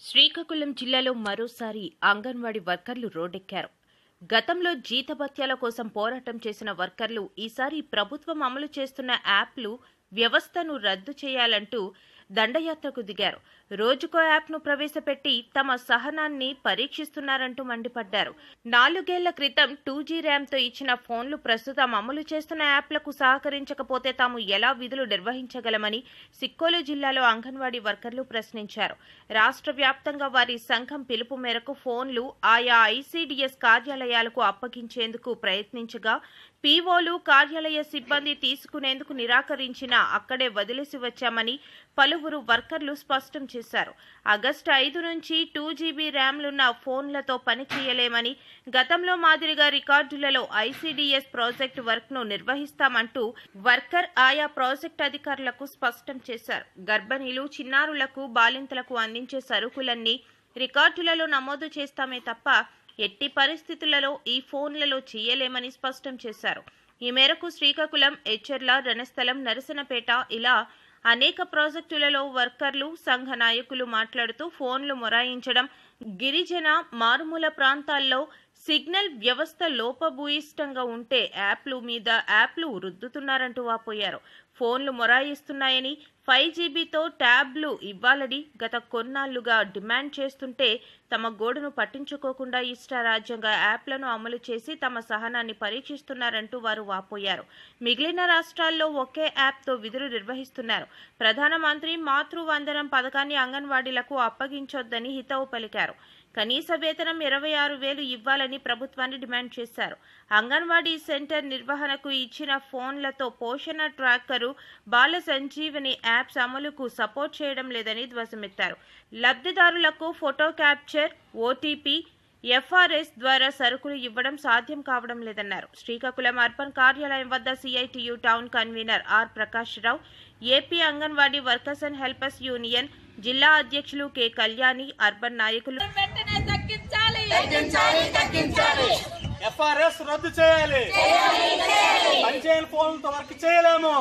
శ్రీకాకుళం జిల్లాలో మరోసారి అంగన్వాడీ వర్కర్లు రోడ్డెక్కారు. గతంలో జీతభత్యాల కోసం పోరాటం చేసిన వర్కర్లు ఈసారి ప్రభుత్వం అమలు చేస్తున్న యాప్లు వ్యవస్థను రద్దు చేయాలంటూ దండయాత్రకు దిగారు. రోజుకో యాప్ను ప్రవేశపెట్టి తమ సహనాన్ని పరీక్షిస్తున్నారంటూ మండిపడ్డారు. నాలుగేళ్ళ క్రితం టూ జీ ర్యామ్తో ఇచ్చిన ఫోన్లు ప్రస్తుతం అమలు చేస్తున్న యాప్లకు సహకరించకపోతే తాము ఎలా విధులు నిర్వహించగలమని సిక్కోలు జిల్లాలో అంగన్వాడీ వర్కర్లు ప్రశ్నించారు. రాష్ట్ర వ్యాప్తంగా వారి సంఘం పిలుపు మేరకు ఫోన్లు ఆయా ఐసీడీఎస్ కార్యాలయాలకు అప్పగించేందుకు ప్రయత్నించగా పీఓలు కార్యాలయ సిబ్బంది తీసుకునేందుకు నిరాకరించినా అక్కడే వదిలేసి వచ్చామని పలు పలువురు వర్కర్లు స్పష్టం చేశారు. ఆగస్టు ఐదు నుంచి టూ జీబీ ర్యామ్లున్న ఫోన్లతో పని చేయలేమని గతంలో మాదిరిగా రికార్డులలో ఐసీడీఎస్ ప్రాజెక్ట్ వర్క్ను నిర్వహిస్తామంటూ వర్కర్ ఆయా ప్రాజెక్ట్ అధికారులకు స్పష్టం చేశారు. గర్భిణీలు చిన్నారులకు బాలింతలకు అందించే సరుకులన్నీ రికార్డులలో నమోదు చేస్తామే తప్ప ఎట్టి పరిస్థితులలో ఈ ఫోన్లలో చేయలేమని స్పష్టం చేశారు. ఈ మేరకు శ్రీకాకుళం ఎచ్చెర్ల రణస్థలం నరసనపేట ఇలా అనేక ప్రాజెక్టులలో వర్కర్లు సంఘ నాయకులు మాట్లాడుతూ ఫోన్లు మొరాయించడం గిరిజన మారుమూల ప్రాంతాల్లో సిగ్నల్ వ్యవస్థ లోపభూయిష్టంగా ఉంటే యాప్లు మీద యాప్లు రుద్దుతున్నారంటూ వాపోయారు. ఫోన్లు మొరాయిస్తున్నాయని ఫైవ్ జీబీతో ట్యాబ్లు ఇవ్వాలని గత కొన్నాళ్ళుగా డిమాండ్ చేస్తుంటే తమ గోడును పట్టించుకోకుండా ఇష్టారాజ్యంగా యాప్లను అమలు చేసి తమ సహనాన్ని పరీక్షిస్తున్నారంటూ వారు వాపోయారు. మిగిలిన రాష్ట్రాల్లో ఒకే యాప్తో విధులు నిర్వహిస్తున్నారు. ప్రధానమంత్రి మాతృవందనం పథకాన్ని అంగన్వాడీలకు అప్పగించొద్దని హితవు పలికారు. కనీస వేతనం ఇరవై ఆరు వేలు ఇవ్వాలని ప్రభుత్వాన్ని డిమాండ్ చేశారు. అంగన్వాడీ సెంటర్ నిర్వహణకు ఇచ్చిన ఫోన్లతో పోషణ ట్రాకరు బాల సంజీవని యాప్స్ అమలుకు సపోర్ట్ చేయడం లేదని ధ్వజమెత్తారు. లబ్ధిదారులకు ఫోటో క్యాప్చర్ ఓటీపీ ఎఫ్ఆర్ఎస్ ద్వారా సరుకులు ఇవ్వడం సాధ్యం కావడం లేదన్నారు. శ్రీకాకుళం అర్బన్ కార్యాలయం వద్ద CITU town convener R Prakash Rao AP Anganwadi workers and helpers union జిల్లా అధ్యక్షులు కె కళ్యాణి అర్బన్ నాయకులు. ఎఫ్ఆర్ఎస్ రద్దు చేయాలి. పనిచేయని ఫోన్లతో వర్క్ చేయలేము.